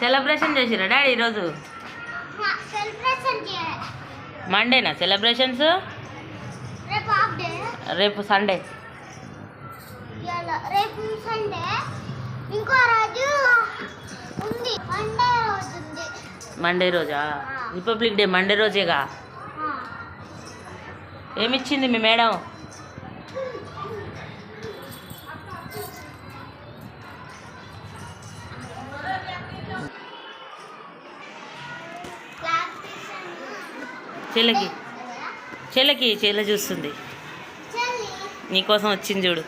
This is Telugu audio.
సెలబ్రేషన్ చేసిరా డాడీ ఈరోజు? మండేనా సెలబ్రేషన్స్ రేపు సండే ఇవాళ రేపు సండే ఇంకో రోజు ఉంది. మండే రోజు ఉంది. మండే రోజా? రిపబ్లిక్ డే మండే రోజేగా. ఏమిచ్చింది మీ మేడం? చెల్లకి చెల్లకి చెల్ల చూస్తుంది. నీకోసం వచ్చింది చూడు.